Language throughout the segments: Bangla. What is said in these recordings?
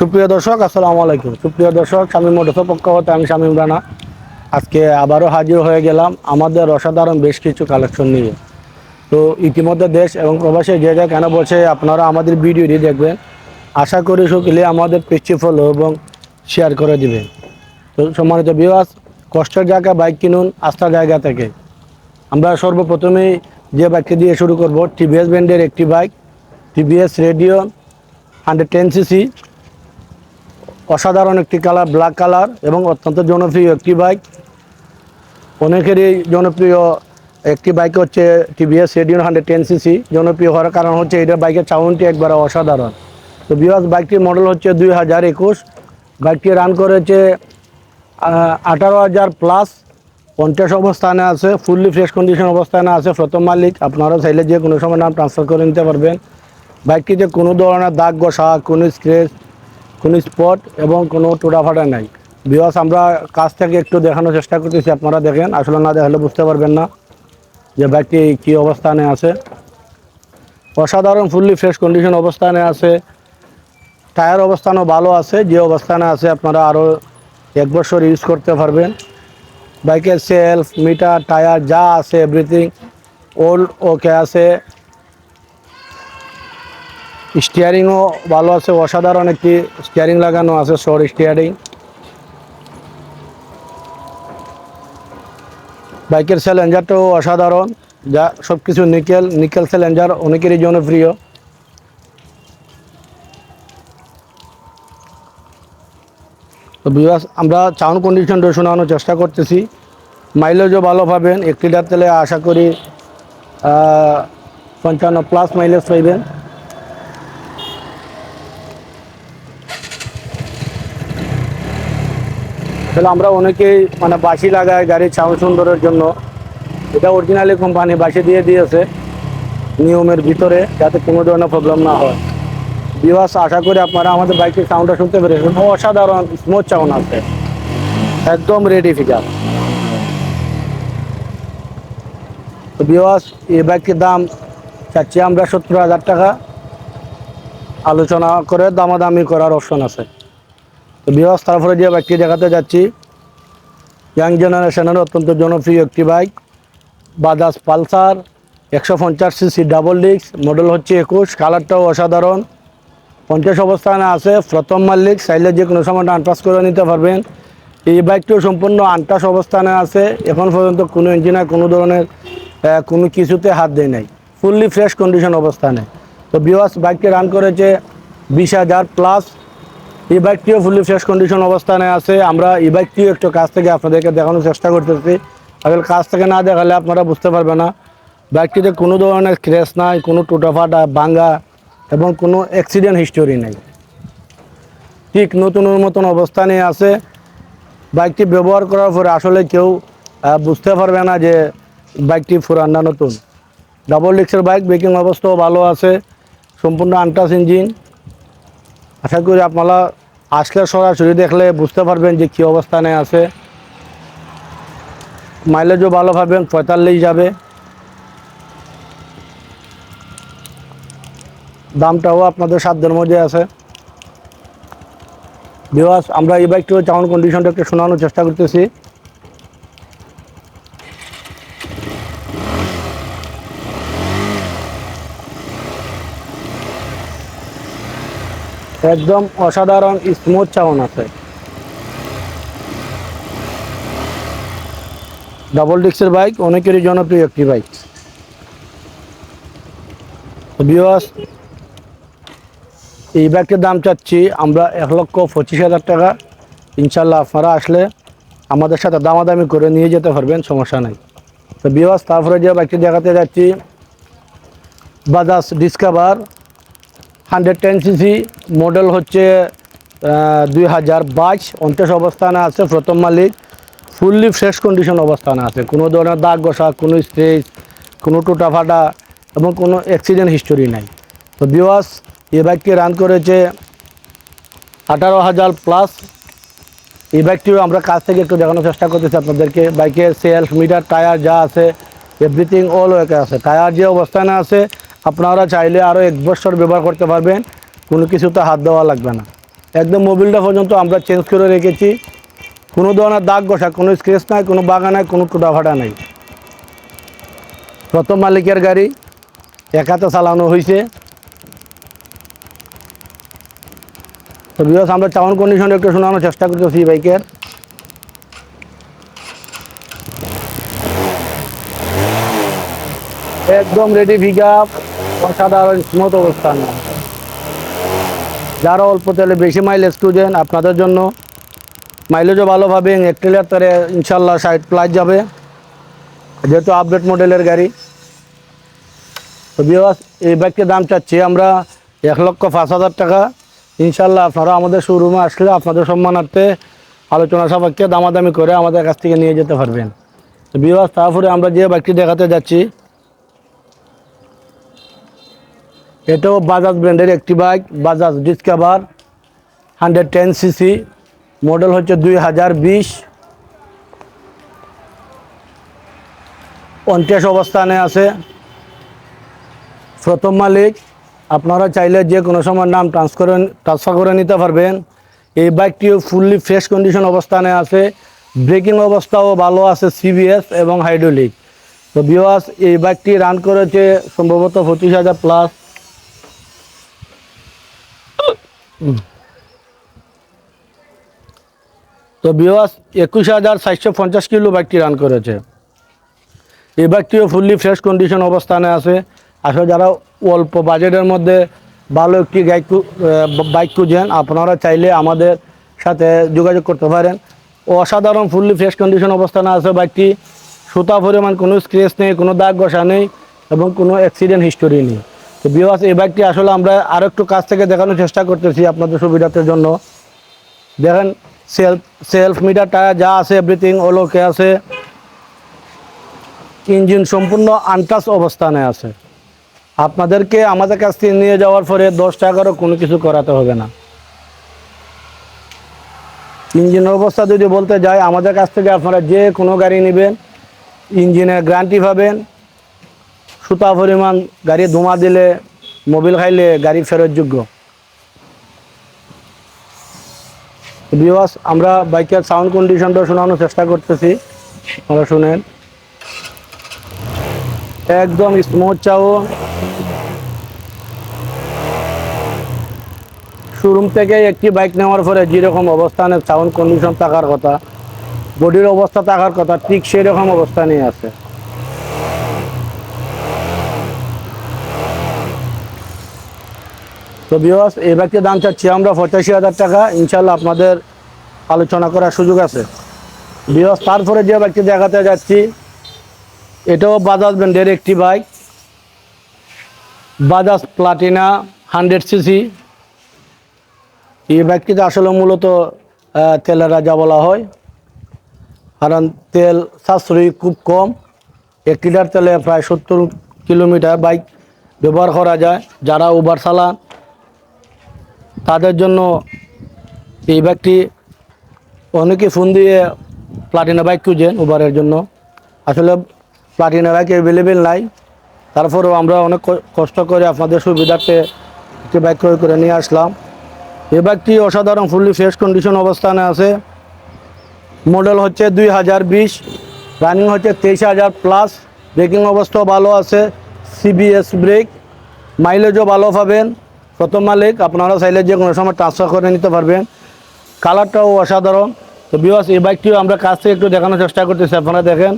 সুপ্রিয় দর্শক, আসসালামু আলাইকুম। সুপ্রিয় দর্শক, স্বামী মোটরসের পক্ষ হতে আমি শামীম রানা আজকে আবারও হাজির হয়ে গেলাম আমাদের অসাধারণ বেশ কিছু কালেকশন নিয়ে। তো ইতিমধ্যে দেশ এবং প্রবাসী যে যা কেন বলছে আপনারা আমাদের ভিডিওটি দেখবেন। আশা করি সকলে আমাদের পেজটি ফলো এবং শেয়ার করে দিবেন। তো সম্মানিত বিবাস কষ্টের জায়গা বাইক কিনুন, আস্থা জায়গা থেকে। আমরা সর্বপ্রথমেই যে বাইকটি দিয়ে শুরু করব টিভিএস ব্র্যান্ডের একটি bike TVS Radeon hundred ten CC অসাধারণ একটি কালার ব্ল্যাক কালার এবং অত্যন্ত জনপ্রিয় একটি বাইক অনেকেরই জনপ্রিয় একটি বাইক হচ্ছে TVS Radeon hundred ten CC জনপ্রিয় হওয়ার কারণ হচ্ছে এটা বাইকের চাউনটি একবারে অসাধারণ। তো বিভাস বাইকটির মডেল হচ্ছে দুই হাজার একুশ। বাইকটি রান করেছে আঠারো হাজার প্লাস পঞ্চাশ অবস্থানে আছে ফুললি ফ্রেশ কন্ডিশন অবস্থানে আছে, প্রথম মালিক। আপনারা চাইলে যে কোনো সময় নাম ট্রান্সফার করে নিতে পারবেন। বাইকটিতে কোনো ধরনের দাগ, ঘষা, কোনো স্ক্রেচ কোনো স্পট এবং কোনো টোটাফাটা নাই। বিকজ আমরা কাছ থেকে একটু দেখানোর চেষ্টা করতেছি, আপনারা দেখেন। আসলে না দেখালে বুঝতে পারবেন না যে বাইকটি কী অবস্থানে আছে। অসাধারণ ফুললি ফ্রেশ কন্ডিশন অবস্থানে আছে। টায়ার অবস্থানও ভালো আছে, যে অবস্থানে আছে আপনারা আরও এক বছর ইউজ করতে পারবেন। বাইকের সেলফ মিটার টায়ার যা আছে এভরিথিং ওল্ড ওকে আছে। স্টিয়ারিংও ভালো আছে, অসাধারণ একটি স্টিয়ারিং লাগানো আছে শোর স্টিয়ারিং বাইকের স্যালেঞ্জারটাও অসাধারণ, যা সব কিছু নিকেল নিকেল স্যালেঞ্জার অনেকেরই জনপ্রিয় তো বিবাস আমরা চাউন কন্ডিশনটা শোনানোর চেষ্টা করতেছি। মাইলেজও ভালো পাবেন এক লিটার তেলে আশা করি পঞ্চান্ন প্লাস মাইলেজ পাইবেন। তাহলে আমরা অনেকেই মানে বাসি লাগাই গাড়ির সাউন্ড সুন্দরের জন্য। এটা অরিজিনালি কোম্পানি বাসি দিয়ে দিয়েছে নিয়মের ভিতরে যাতে কোনো ধরনের প্রবলেম না হয়। বিবাস আশা করি আপনারা আমাদের বাইকের সাউন্ডটা শুনতে পেরেছেন। অসাধারণ স্মুথ সাউন্ড আছে। একদম রেডি ফিগার তো বিবাস এই বাইকের দাম চাচ্ছি আমরা সত্তর হাজার টাকা। আলোচনা করে দামাদামি করার অপশন আছে। তো বিবাস তারপরে যে বাইকটি দেখাতে যাচ্ছি ইয়াং জেনারেশনের অত্যন্ত জনপ্রিয় একটি বাইক বাজাজ পালসার, একশো পঞ্চাশ সিসি ডাবল ডিস্ক মডেল হচ্ছে একুশ কালারটাও অসাধারণ। পঞ্চাশ অবস্থানে আছে, প্রথম মালিক, চাইলে যে কোনো সময় আনটাস করে নিতে পারবেন। এই বাইকটিও সম্পূর্ণ আনটাস অবস্থানে আছে, এখন পর্যন্ত কোনো ইঞ্জিনের কোনো ধরনের কোনো কিছুতে হাত দেয় নাই। ফুললি ফ্রেশ কন্ডিশন অবস্থানে। তো বিওয়াস বাইকটি রান করেছে বিশ হাজার প্লাস এই বাইকটিও ফুললি ফ্রেশ কন্ডিশন অবস্থানে আছে। আমরা এই বাইকটিও একটু কাছ থেকে আপনাদেরকে দেখানোর চেষ্টা করতেছি। আসলে কাছ থেকে না দেখালে আপনারা বুঝতে পারবেন না। বাইকটিতে কোনো ধরনের ক্র্যাশ নাই, কোনো টুটাফাটা ভাঙ্গা এবং কোনো অ্যাক্সিডেন্ট হিস্টোরি নেই। ঠিক নতুনের মতন অবস্থানে আছে। বাইকটি ব্যবহার করার পরে আসলে কেউ বুঝতে পারবে না যে বাইকটি ফুরান্না নতুন। ডাবল ডিক্সের বাইক ব্রেকিং অবস্থাও ভালো আছে। সম্পূর্ণ আনটাস ইঞ্জিন আশা করি আপনারা আসলে সরাসরি দেখলে বুঝতে পারবেন যে কী অবস্থানে আছে। মাইলেজও ভালো পাবেন পঁয়তাল্লিশ যাবে। দামটাও আপনাদের সাধ্যের মধ্যে আছে। বিবাস আমরা এই বাইকটিও চাউন কন্ডিশনটা একটু শোনানোর চেষ্টা করতেছি। একদম অসাধারণ স্মুথ চাউন আছে। ডাবল ডিক্সের বাইক অনেকেরই জনপ্রিয় একটি বাইক এই ব্যাগটির দাম চাচ্ছি আমরা এক লক্ষ পঁচিশ হাজার টাকা। ইনশাল্লাহ আপনারা আসলে আমাদের সাথে দামাদামি করে নিয়ে যেতে পারবেন, সমস্যা নাই। তো বিওয়াস তারপরে যে বাইকটি দেখাতে যাচ্ছি Bajaj Discover hundred ten CC model হচ্ছে দুই হাজার বাইশ, উনত্রিশ অবস্থানে আছে, প্রথম মালিক। ফুললি ফ্রেশ কন্ডিশন অবস্থানে আছে। কোনো ধরনের দাগ ঘষা, কোনো স্ট্রেচ, কোনো টুটা ফাটা এবং কোনো অ্যাক্সিডেন্ট হিস্টোরি নাই। তো বিওয়াস এই বাইকটি রান করেছে আঠারো হাজার প্লাস এই বাইকটিও আমরা কাছ থেকে একটু দেখানোর চেষ্টা করতেছি আপনাদেরকে। বাইকের সেলফ মিটার টায়ার যা আছে এভরিথিং অল ওকে আছে। টায়ার যে অবস্থানে আছে আপনারা চাইলে আরও এক বছর ব্যবহার করতে পারবেন। কোনো কিছুতে হাত দেওয়া লাগবে না। একদম মোবিলটা পর্যন্ত আমরা চেঞ্জ করে রেখেছি। কোনো ধরনের দাগ ঘষা, কোনো স্ক্রেচ নাই, কোনো বাগা নাই, কোনো টুটা ফাটা নাই। প্রথম মালিকের গাড়ি একাতে চালানো হয়েছে তো বিকজ আমরা টাউন কন্ডিশন একটু শোনানোর চেষ্টা করতেছি বাইকের। একদম রেডি পিক আপ অসাধারণ স্মুথ অবস্থান। যারা অল্প তেলে বেশি মাইলেজ খুঁজেন, আপনাদের জন্য মাইলেজও ভালো পাবেন। এক ট্রেলার তারে ইনশাল্লাহ সাইড প্লাস যাবে। যেহেতু আপডেট মডেলের গাড়ি। তো এই বাইকটির দাম চাচ্ছি আমরা এক লক্ষ পাঁচ হাজার টাকা। ইনশাল্লাহ আপনারা আমাদের শোরুমে আসলে আপনাদের সম্মানার্থে আলোচনা সাপেক্ষে দামাদামি করে আমাদের কাছ থেকে নিয়ে যেতে পারবেন। তো বিবাস তারপরে আমরা যে বাইকটি দেখাতে যাচ্ছি এটাও বাজাজ ব্র্যান্ডের একটি bike Bajaj Discover hundred ten CC model হচ্ছে দুই হাজার বিশ। পঞ্চাশ অবস্থানে আছে। প্রথম মালিক, আপনারা চাইলে যে কোনো সময় নাম ট্রান্সফার ট্রান্সফার করে নিতে পারবেন। এই বাইকটিও ফুললি ফ্রেশ কন্ডিশন অবস্থানে আছে। ব্রেকিং অবস্থাও ভালো আছে সিবিএস এবং হাইড্রোলিক তো বিওয়াস এই বাইকটি রান করেছে সম্ভবত পঁচিশ হাজার প্লাস তো বিওয়াস একুশ হাজার সাতশো পঞ্চাশ কিলো বাইকটি রান করেছে। এই বাইকটিও ফুললি ফ্রেশ কন্ডিশন অবস্থানে আছে। আসলে যারা অল্প বাজেটের মধ্যে ভালো একটি গাইক বাইক খুঁজেন, আপনারা চাইলে আমাদের সাথে যোগাযোগ করতে পারেন। অসাধারণ ফুললি ফ্রেশ কন্ডিশন অবস্থানে আছে বাইকটি সুতা পরিমাণ কোনো স্ক্রেচ নেই, কোনো দাগ ঘষা নেই এবং কোনো অ্যাক্সিডেন্ট হিস্টোরি নেই। তো বিওয়াস এই বাইকটি আসলে আমরা আরও একটু কাছ থেকে দেখানোর চেষ্টা করতেছি আপনাদের সুবিধার জন্য। দেখেন সেলফ সেলফ মিটার টায়ার যা আছে এভরিথিং ওলোকে আছে। ইঞ্জিন সম্পূর্ণ আনটাচ অবস্থানে আছে। আপনাদেরকে আমাদের কাছ থেকে নিয়ে যাওয়ার পরে দশ টাকারও কোনো কিছু করাতে হবে না। ইঞ্জিনের অবস্থা যদি বলতে যাই, আমাদের কাছ থেকে আপনারা যে কোনো গাড়ি নেবেন ইঞ্জিনের গ্যারান্টি পাবেন। সুতা পরিমাণ গাড়ি ধোঁয়া দিলে মোবিল খাইলে গাড়ি ফেরত যোগ্য। আমরা বাইকের সাউন্ড কন্ডিশনটা শোনানোর চেষ্টা করতেছি। আপনারা শুনেন। একদম স্মুথ চাও। শোরুম থেকে একটি বাইক নেওয়ার পরে যেরকম অবস্থানে সাউন্ড কন্ডিশন থাকার কথা বডির অবস্থা থাকার কথা, ঠিক সেই রকম অবস্থানেই আছে। তো বিওয়াস এই বাইকটির দাম চাচ্ছি আমরা পঁচাশি হাজার টাকা। ইনশাল্লাহ আপনাদের আলোচনা করার সুযোগ আছে। বিওয়াস তারপরে যে বাইকটি দেখাতে যাচ্ছি, এটাও বাজাজ ব্র্যান্ডের একটি bike Bajaj Platina hundred CC এই বাইকটিতে আসলে মূলত তেলের রাজা বলা হয়। কারণ তেল সাশ্রয়ী, খুব কম। এক লিটার তেলে প্রায় সত্তর কিলোমিটার বাইক ব্যবহার করা যায়। যারা উবার চালান তাদের জন্য এই বাইকটি অনেকে ফোন দিয়ে প্লাটিনা বাইক খুঁজেন উবারের জন্য। আসলে প্লাটিনা বাইক অ্যাভেলেবেল নাই। তারপরেও আমরা অনেক কষ্ট করে আপনাদের সুবিধার্থে একটি বাইক ক্রয় করে নিয়ে আসলাম। এই বাইকটি অসাধারণ ফুললি ফ্রেশ কন্ডিশন অবস্থানে আছে। মডেল হচ্ছে দুই হাজার বিশ রানিং হচ্ছে তেইশ হাজার প্লাস ব্রেকিং অবস্থাও ভালো আছে সিবিএস ব্রেক মাইলেজও ভালো পাবেন। প্রথম মালিক আপনারা চাইলে যে কোনো সময় ট্রান্সফার করে নিতে পারবেন। কালারটাও অসাধারণ। তো বিবাস এই বাইকটিও আমরা কাছ থেকে একটু দেখানোর চেষ্টা করতেছি, আপনারা দেখেন।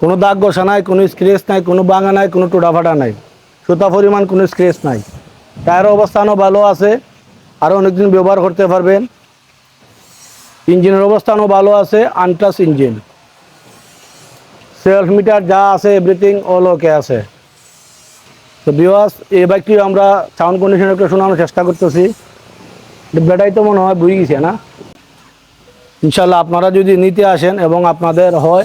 কোনো দাগ ঘষা নাই, কোনো স্ক্রেচ নাই, কোনো বাঙা নাই, কোনো টোটা ফাটা নাই। সুতা পরিমাণ, কোনো স্ক্রেচ নাই। টায়ার অবস্থানও ভালো আছে। আরও অনেকদিন ব্যবহার করতে পারবেন। ইঞ্জিনের অবস্থানও ভালো আছে আনটাস ইঞ্জিন সেলফ মিটার যা আছে এভরিথিং অল ওকে আছে। তো বিওয়াস এই বাইকটি আমরা সাউন্ড কন্ডিশন একটু শোনানোর চেষ্টা করতেছি। ব্যাটারি তো মনে হয় বুঝে গেছে, না? ইনশাল্লাহ আপনারা যদি নিতে আসেন এবং আপনাদের হয়,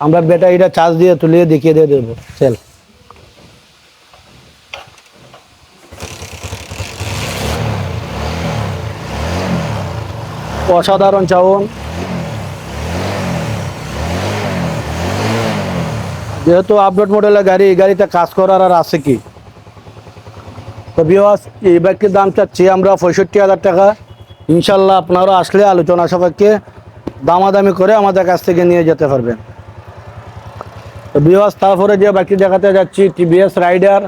আমরা ব্যাটারিটা চার্জ দিয়ে তুলিয়ে দেখিয়ে দিয়ে দেবো। সেল অসাধারণ চাউন যেহেতু আপডেট মডেলের গাড়ি, এই গাড়িতে কাজ করার আর আছে কি? তো বিওয়াস এই বাইকটির দাম চাচ্ছি আমরা পঁয়ষট্টি হাজার টাকা। ইনশাল্লাহ আপনারা আসলে আলোচনা সাপেক্ষে দামাদামি করে আমাদের কাছ থেকে নিয়ে যেতে পারবেন। তো বিওয়াস তারপরে যে বাইকটি দেখাতে যাচ্ছি TVS Raider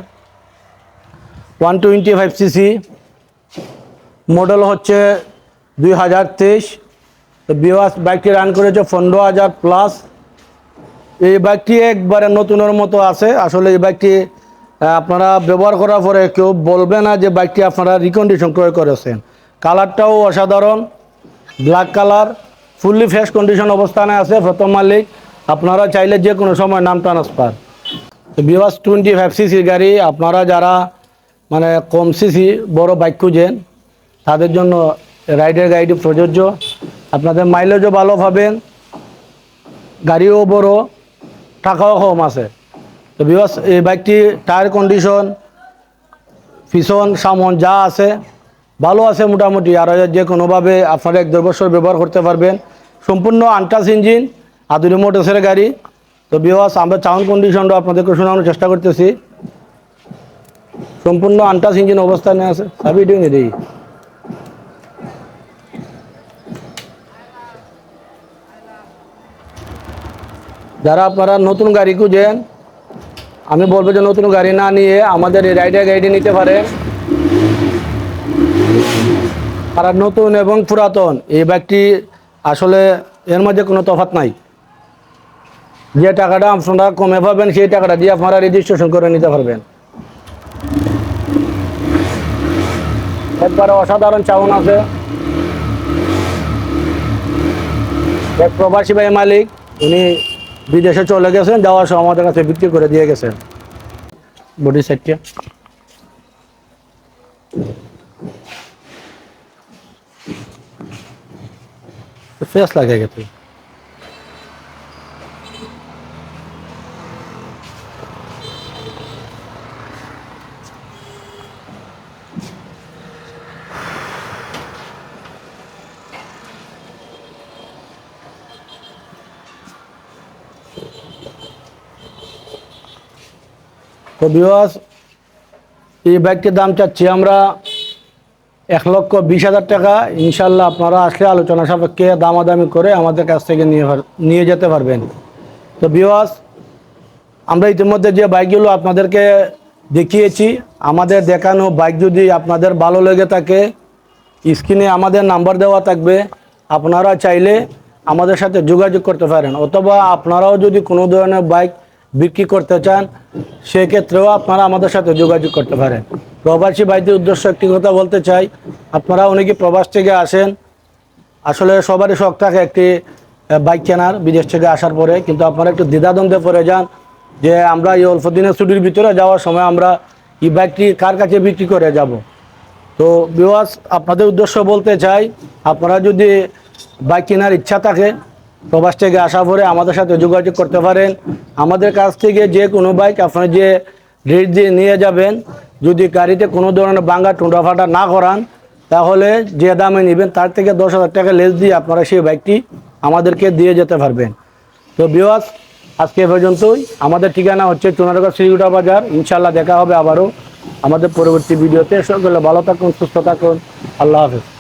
one twenty five CC model হচ্ছে দুই হাজার তেইশ। তো বিওয়াস বাইকটি রান করেছে পনেরো হাজার প্লাস এই বাইকটি একবারে নতুনের মতো আছে। আসলে এই বাইকটি আপনারা ব্যবহার করার পরে কেউ বলবে না যে বাইকটি আপনারা রিকন্ডিশন ক্রয় করেছেন। কালারটাও অসাধারণ black colour fully fresh condition অবস্থানে আছে, প্রথম মালিক। আপনারা চাইলে যে কোনো সময় নাম ট্রান্সফার বিওয়াস টোয়েন্টি ফাইভ সিসির গাড়ি, আপনারা যারা মানে কম সিসি বড় বাইক খুঁজেন, তাদের জন্য রাইডের গাড়িটি প্রযোজ্য। আপনাদের মাইলেজও ভালো পাবেন, গাড়িও বড়। টাকাও কম আছে। তো বিকজ এই বাইকটি টায়ার কন্ডিশন পিছন, সামন যা আছে, ভালো আছে মোটামুটি। আর যে কোনোভাবে আপনারা এক দেড় বছর ব্যবহার করতে পারবেন। সম্পূর্ণ আনটাস ইঞ্জিন আদুরি মোটরসের গাড়ি। তো বিকজ আমরা সাউন্ড কন্ডিশনটা আপনাদেরকে শোনানোর চেষ্টা করতেছি। সম্পূর্ণ আনটাস ইঞ্জিন অবস্থানে আছে। সাবি ডিং যারা আপনারা নতুন গাড়ি খুঁজেন, আমি বলব যে নতুন গাড়ি না নিয়ে আমাদের এই রাইডার গাড়িটি নিতে পারেন। আর নতুন এবং পুরাতন, এই বাইকটি আসলে এর মধ্যে কোনো তফাৎ নাই। যে টাকাটা আপনারা কমে পাবেন, সেই টাকাটা দিয়ে আপনারা রেজিস্ট্রেশন করে নিতে পারবেন। একবারে অসাধারণ চাউন আছে। এক প্রবাসী ভাই মালিক, উনি বিদেশে চলে গেছেন যাওয়ার সময় আমাদের কাছে বিক্রি করে দিয়ে গেছেন। বডি সেটটা ফেস লাগে গেছে। তো বিওয়াস এই বাইকটির দাম চাচ্ছি আমরা এক লক্ষ বিশ হাজার টাকা। ইনশাল্লাহ আপনারা আসলে আলোচনা সাপেক্ষে দামাদামি করে আমাদের কাছ থেকে নিয়ে নিয়ে যেতে পারবেন। তো বিওয়াস আমরা ইতিমধ্যে যে বাইকগুলো আপনাদেরকে দেখিয়েছি, আমাদের দেখানো বাইক যদি আপনাদের ভালো লেগে থাকে, স্ক্রিনে আমাদের নাম্বার দেওয়া থাকবে। আপনারা চাইলে আমাদের সাথে যোগাযোগ করতে পারেন, অথবা আপনারাও যদি কোনো ধরনের বাইক বিক্রি করতে চান, সেক্ষেত্রেও আপনারা আমাদের সাথে যোগাযোগ করতে পারেন। প্রবাসী বাইকদের উদ্দেশ্য একটি কথা বলতে চাই, আপনারা অনেকে প্রবাস থেকে আসেন, আসলে সবারই শখ থাকে একটি বাইক কেনার, বিদেশ থেকে আসার পরে, কিন্তু আপনারা একটু দ্বিধাদ্বন্দ্বে পড়ে যান যে আমরা এই অল্প দিনের ছুটির ভিতরে যাওয়ার সময় আমরা এই বাইকটি কার কাছে বিক্রি করে যাব। তো বিওয়াস আপনাদের উদ্দেশ্য বলতে চাই, আপনারা যদি বাইক কেনার ইচ্ছা থাকে প্রবাস থেকে আসা পরে আমাদের সাথে যোগাযোগ করতে পারেন। আমাদের কাছ থেকে যে কোনো বাইক আপনারা যে রেট দিয়ে নিয়ে যাবেন, যদি গাড়িতে কোনো ধরনের বাঙ্গা, টুন্ডা ফাটা না করান, তাহলে যে দামে নেবেন, তার থেকে দশ হাজার টাকা লেস দিয়ে আপনারা সেই বাইকটি আমাদেরকে দিয়ে যেতে পারবেন। তো বিওয়াস আজকে পর্যন্তই। আমাদের ঠিকানা হচ্ছে চুনারগড় শ্রীগুটা বাজার। ইনশাল্লাহ দেখা হবে আবারও আমাদের পরবর্তী ভিডিওতে। সকলে ভালো থাকুন, সুস্থ থাকুন। আল্লাহ হাফেজ।